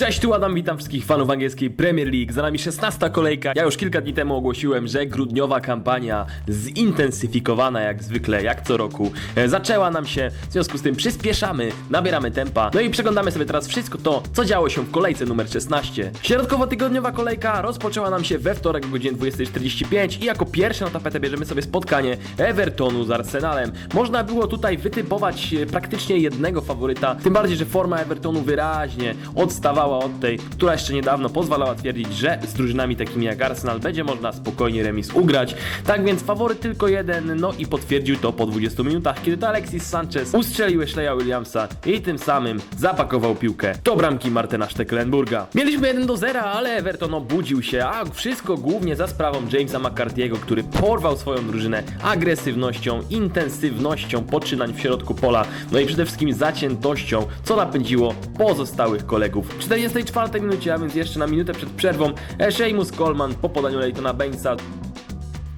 Cześć, tu Adam, witam wszystkich fanów angielskiej Premier League. Za nami 16 kolejka. Ja już kilka dni temu ogłosiłem, że grudniowa kampania zintensyfikowana jak zwykle, jak co roku, e, zaczęła nam się. W związku z tym przyspieszamy, nabieramy tempa. No i przeglądamy sobie teraz wszystko to, co działo się w kolejce numer 16. Środkowo-tygodniowa kolejka rozpoczęła nam się we wtorek o godzinie 20.45 i jako pierwsze na tapetę bierzemy sobie spotkanie Evertonu z Arsenalem. Można było tutaj wytypować e, praktycznie jednego faworyta, tym bardziej, że forma Evertonu wyraźnie odstawała od tej, która jeszcze niedawno pozwalała twierdzić, że z drużynami takimi jak Arsenal będzie można spokojnie remis ugrać. Tak więc faworyt tylko jeden, no i potwierdził to po 20 minutach, kiedy to Alexis Sanchez ustrzelił Ashleya Williamsa i tym samym zapakował piłkę do bramki Martena Stecklenburga. Mieliśmy 1 do 0, ale Everton obudził się, a wszystko głównie za sprawą Jamesa McCarthy'ego, który porwał swoją drużynę agresywnością, intensywnością poczynań w środku pola, no i przede wszystkim zaciętością, co napędziło pozostałych kolegów. W 44 minucie, a więc jeszcze na minutę przed przerwą, e, Seamus Coleman po podaniu Leightona Bainesa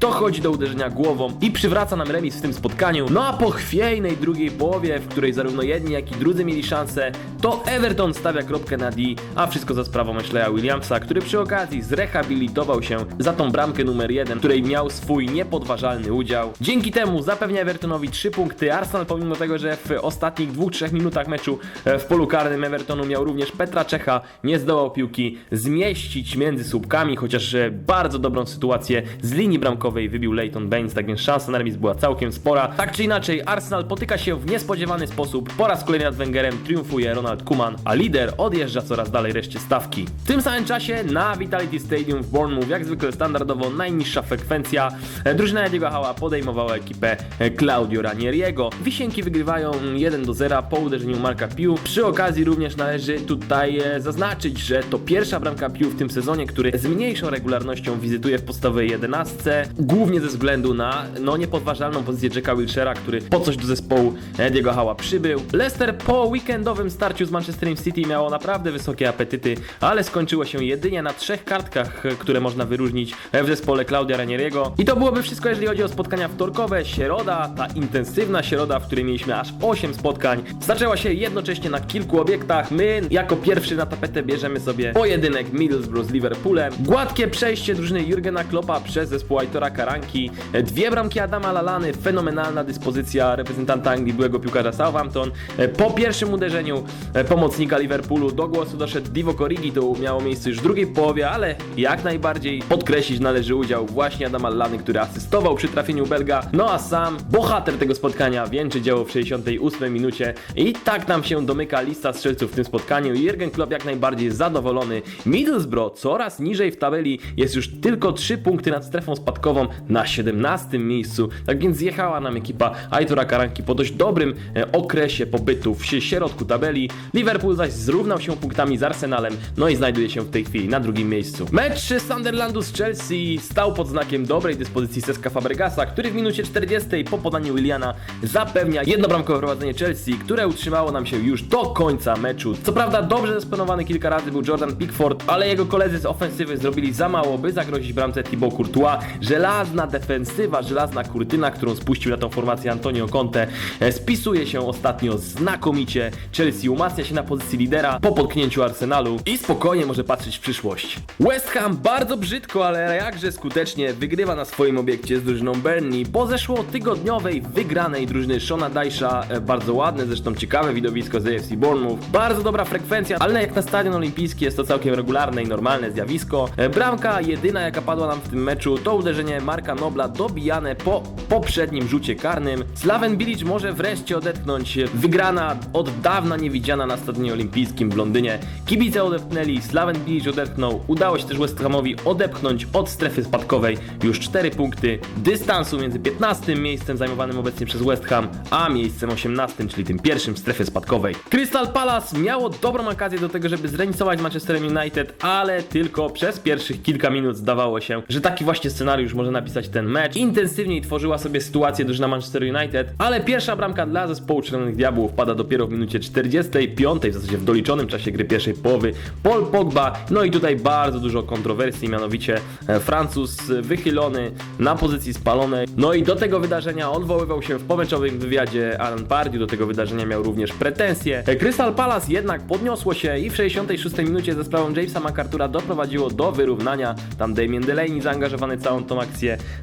dochodzi do uderzenia głową i przywraca nam remis w tym spotkaniu. No a po chwiejnej drugiej połowie, w której zarówno jedni, jak i drudzy mieli szansę, to Everton stawia kropkę na D, a wszystko za sprawą Ashleya Williamsa, który przy okazji zrehabilitował się za tą bramkę numer 1, której miał swój niepodważalny udział. Dzięki temu zapewnia Evertonowi 3 punkty. Arsenal pomimo tego, że w ostatnich 2-3 minutach meczu e, w polu karnym Evertonu miał również Petra Czecha, nie zdołał piłki zmieścić między słupkami, chociaż e, bardzo dobrą sytuację z linii bramkowej wybił Leighton Baines, tak więc szansa na remis była całkiem spora. Tak czy inaczej, Arsenal potyka się w niespodziewany sposób. Po raz kolejny nad Wengerem triumfuje Ronald Koeman, a lider odjeżdża coraz dalej reszcie stawki. W tym samym czasie na Vitality Stadium w Bournemouth, jak zwykle standardowo najniższa frekwencja, drużyna Ediego Hała podejmowała ekipę Claudio Ranieriego. Wisienki wygrywają 1 do 0 po uderzeniu Marka Piu. Przy okazji również należy tutaj e, zaznaczyć, że to pierwsza bramka Piu w tym sezonie, który z mniejszą regularnością wizytuje w podstawowej 11, głównie ze względu na no niepodważalną pozycję Jacka Wilshera, który po coś do zespołu Ediego Hała przybył. Leicester po weekendowym starciu z Manchesterem City miało naprawdę wysokie apetyty, ale skończyło się jedynie na trzech kartkach, które można wyróżnić w zespole Claudia Ranieriego. I to byłoby wszystko, jeżeli chodzi o spotkania wtorkowe. Środa, ta intensywna środa, w której mieliśmy aż 8 spotkań, zaczęła się jednocześnie na kilku obiektach. My, jako pierwszy na tapetę, bierzemy sobie pojedynek Middlesbrough z Liverpoolem. Gładkie przejście drużyny Jurgena Kloppa przez zespół Aitora Karanki. Dwie bramki Adama Lalany, fenomenalna dyspozycja reprezentanta Anglii, byłego piłkarza Southampton. Po pierwszym uderzeniu e, pomocnika Liverpoolu do głosu doszedł Divo Origi, to miało miejsce już w drugiej połowie, ale jak najbardziej podkreślić należy udział właśnie Adama Lallany, który asystował przy trafieniu Belga. No a sam bohater tego spotkania wieńczy dzieło w 68 minucie i tak nam się domyka lista strzelców w tym spotkaniu. Jurgen Klopp jak najbardziej zadowolony. Middlesbrough coraz niżej w tabeli, jest już tylko 3 punkty nad strefą spadkową na 17 miejscu. Tak więc zjechała nam ekipa Aitora Karanki po dość dobrym e, okresie pobytu w środku tabeli. Liverpool zaś zrównał się punktami z Arsenalem, no i znajduje się w tej chwili na drugim miejscu. Mecz Sunderlandu z Chelsea stał pod znakiem dobrej dyspozycji Seska Fabregasa, który w minucie 40 po podaniu Williana zapewnia jednobramkowe prowadzenie Chelsea, które utrzymało nam się już do końca meczu. Co prawda dobrze zesponowany kilka razy był Jordan Pickford, ale jego koledzy z ofensywy zrobili za mało, by zagrozić bramce Thibaut Courtois. Żelazna defensywa, żelazna kurtyna, którą spuścił na tą formację Antonio Conte, e, spisuje się ostatnio znakomicie. Chelsea umacnia się na pozycji lidera po potknięciu Arsenalu i spokojnie może patrzeć w przyszłość. West Ham bardzo brzydko, ale jakże skutecznie wygrywa na swoim obiekcie z drużyną Burnley po zeszłotygodniowej wygranej drużyny Shona Dyche'a. E, Bardzo ładne, zresztą ciekawe widowisko z AFC Bournemouth. Bardzo dobra frekwencja, ale jak na stadion olimpijski jest to całkiem regularne i normalne zjawisko. E, Bramka jedyna jaka padła nam w tym meczu to uderzenie Marka Nobla dobijane po poprzednim rzucie karnym. Slaven Bilic może wreszcie odetchnąć. Wygrana od dawna niewidziana na stadionie olimpijskim w Londynie. Kibice odepchnęli, Slaven Bilic odetchnął. Udało się też West Hamowi odepchnąć od strefy spadkowej już 4 punkty dystansu między 15 miejscem zajmowanym obecnie przez West Ham, a miejscem 18, czyli tym pierwszym w strefie spadkowej. Crystal Palace miało dobrą okazję do tego, żeby zremisować z Manchesterem United, ale tylko przez pierwszych kilka minut zdawało się, że taki właśnie scenariusz może może napisać ten mecz. Intensywniej tworzyła sobie sytuację drużyna Manchester United, ale pierwsza bramka dla zespołu Czerwonych Diabłów pada dopiero w minucie 45, w zasadzie w doliczonym czasie gry pierwszej połowy. Paul Pogba, no i tutaj bardzo dużo kontrowersji, mianowicie e, Francuz wychylony na pozycji spalonej. No i do tego wydarzenia odwoływał się w pomeczowym wywiadzie Alan Pardew, do tego wydarzenia miał również pretensje. E, Crystal Palace jednak podniosło się i w 66 minucie ze sprawą Jamesa McArthur'a doprowadziło do wyrównania. Tam Damien Delaney zaangażowany całą tą akcję.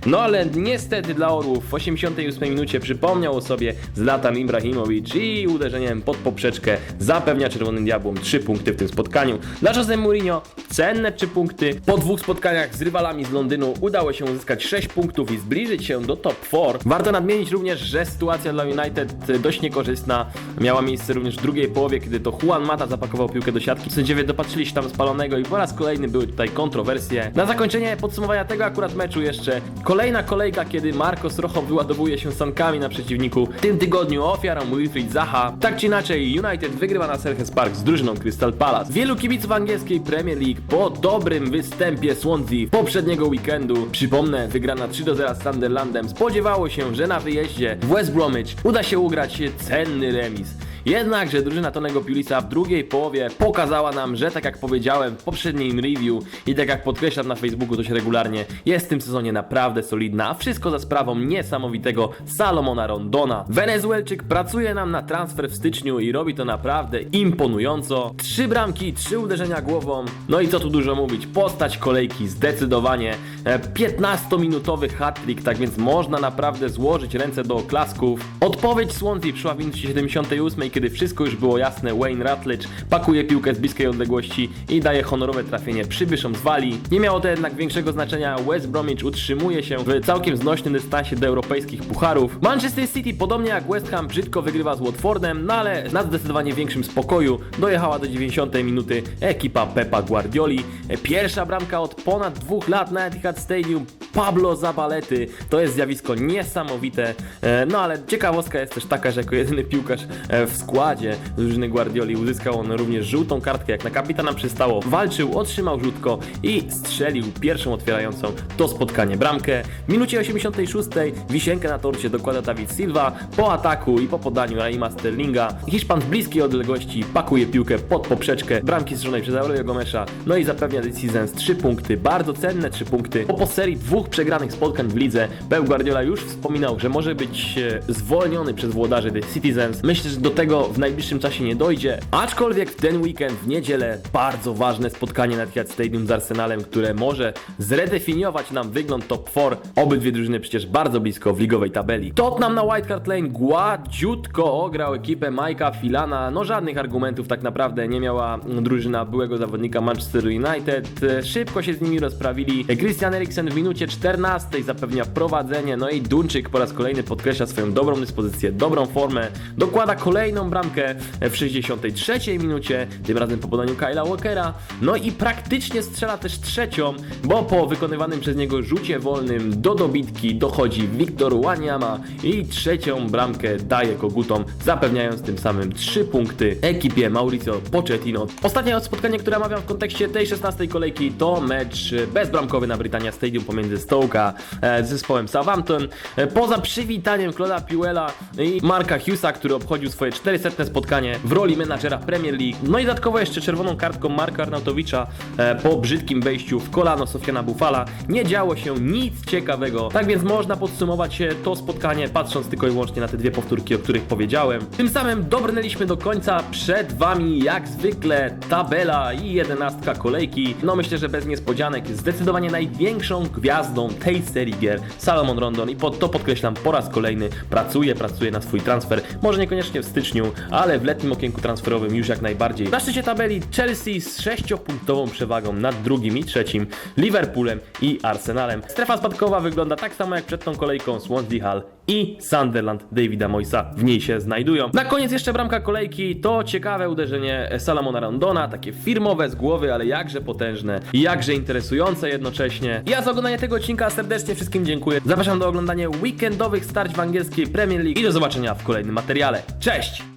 No ale niestety dla Orłów w 88 minucie przypomniał o sobie Zlatan Ibrahimowicz i uderzeniem pod poprzeczkę zapewnia Czerwonym Diabłom 3 punkty w tym spotkaniu. Dla Jose Mourinho cenne 3 punkty. Po dwóch spotkaniach z rywalami z Londynu udało się uzyskać 6 punktów i zbliżyć się do top 4. Warto nadmienić również, że sytuacja dla United dość niekorzystna miała miejsce również w drugiej połowie, kiedy to Juan Mata zapakował piłkę do siatki. Sędziowie dopatrzyli się tam spalonego i po raz kolejny były tutaj kontrowersje. Na zakończenie podsumowania tego akurat meczu jeszcze kolejna kolejka, kiedy Marcos Rojo wyładowuje się sankami na przeciwniku. W tym tygodniu ofiarą Wilfried Zaha. Tak czy inaczej United wygrywa na Selhurst Park z drużyną Crystal Palace. Wielu kibiców angielskiej Premier League po dobrym występie Swansea poprzedniego weekendu, przypomnę, wygrana 3 do 0 z Sunderlandem, spodziewało się, że na wyjeździe w West Bromwich uda się ugrać cenny remis. Jednakże drużyna Tonego Pulisa w drugiej połowie pokazała nam, że tak jak powiedziałem w poprzednim review i tak jak podkreślam na Facebooku dość regularnie, jest w tym sezonie naprawdę solidna, a wszystko za sprawą niesamowitego Salomona Rondona. Wenezuelczyk pracuje nam na transfer w styczniu i robi to naprawdę imponująco. Trzy bramki, trzy uderzenia głową, no i co tu dużo mówić, postać kolejki zdecydowanie. E, 15-minutowy hat-trick, tak więc można naprawdę złożyć ręce do oklasków. Odpowiedź Swansea przyszła w minucie 78, kiedy wszystko już było jasne. Wayne Rutledge pakuje piłkę z bliskiej odległości i daje honorowe trafienie przybyszom z Walii. Nie miało to jednak większego znaczenia. West Bromwich utrzymuje się w całkiem znośnym dystansie do europejskich pucharów. Manchester City, podobnie jak West Ham, brzydko wygrywa z Watfordem, no ale na zdecydowanie większym spokoju dojechała do 90 minuty ekipa Pepa Guardioli. Pierwsza bramka od ponad dwóch lat na Etihad Stadium. Pablo Zabalety. To jest zjawisko niesamowite. E, No ale ciekawostka jest też taka, że jako jedyny piłkarz e, w składzie drużyny Guardioli uzyskał on również żółtą kartkę, jak na kapitana przystało. Walczył, otrzymał rzutko i strzelił pierwszą otwierającą to spotkanie bramkę. W minucie 86 wisienkę na torcie dokłada David Silva po ataku i po podaniu Raima Sterlinga. Hiszpan z bliskiej odległości pakuje piłkę pod poprzeczkę bramki strzelonej przez Aurelio Gomesza. No i zapewnia The Seasons 3 punkty, bardzo cenne 3 punkty. Po serii dwóch przegranych spotkań w lidze, Pep Guardiola już wspominał, że może być e, zwolniony przez włodarzy The Citizens. Myślę, że do tego w najbliższym czasie nie dojdzie, aczkolwiek w ten weekend, w niedzielę, bardzo ważne spotkanie na Etihad Stadium z Arsenalem, które może zredefiniować nam wygląd top 4. Obydwie drużyny przecież bardzo blisko w ligowej tabeli. Tottenham na Hart Lane gładziutko ograł ekipę Majka Filana. No żadnych argumentów tak naprawdę nie miała drużyna byłego zawodnika Manchester United. Szybko się z nimi rozprawili. Christian Eriksen w minucie 14 zapewnia prowadzenie, no i Dunczyk po raz kolejny podkreśla swoją dobrą dyspozycję, dobrą formę. Dokłada kolejną bramkę w 63 minucie, tym razem po podaniu Kyla Walkera. No i praktycznie strzela też trzecią, bo po wykonywanym przez niego rzucie wolnym do dobitki dochodzi Wiktor Wanyama i trzecią bramkę daje kogutom, zapewniając tym samym 3 punkty ekipie Mauricio Pochettino. Ostatnie spotkanie, które omawiam w kontekście tej 16 kolejki to mecz bezbramkowy na Britannia Stadium pomiędzy Stoke'a e, z zespołem Southampton. E, Poza przywitaniem Claude'a Puela i Marka Hughesa, który obchodził swoje 400 spotkanie w roli menadżera Premier League. No i dodatkowo jeszcze czerwoną kartką Marka Arnautowicza e, po brzydkim wejściu w kolano Sofiana Bufala. Nie działo się nic ciekawego. Tak więc można podsumować to spotkanie patrząc tylko i wyłącznie na te dwie powtórki, o których powiedziałem. Tym samym dobrnęliśmy do końca. Przed wami jak zwykle tabela i jedenastka kolejki. No myślę, że bez niespodzianek zdecydowanie największą gwiazdą tej serii gier Salomon Rondon i pod to podkreślam po raz kolejny pracuje, pracuje na swój transfer. Może niekoniecznie w styczniu, ale w letnim okienku transferowym już jak najbardziej. Na szczycie tabeli Chelsea z 6-punktową przewagą nad drugim i trzecim, Liverpoolem i Arsenalem. Strefa spadkowa wygląda tak samo jak przed tą kolejką Swansea Hall i Sunderland Davida Moisa w niej się znajdują. Na koniec jeszcze bramka kolejki to ciekawe uderzenie Salamona Rondona, takie firmowe z głowy, ale jakże potężne i jakże interesujące jednocześnie. Ja za oglądanie tego odcinka serdecznie wszystkim dziękuję. Zapraszam do oglądania weekendowych starć w angielskiej Premier League i do zobaczenia w kolejnym materiale. Cześć!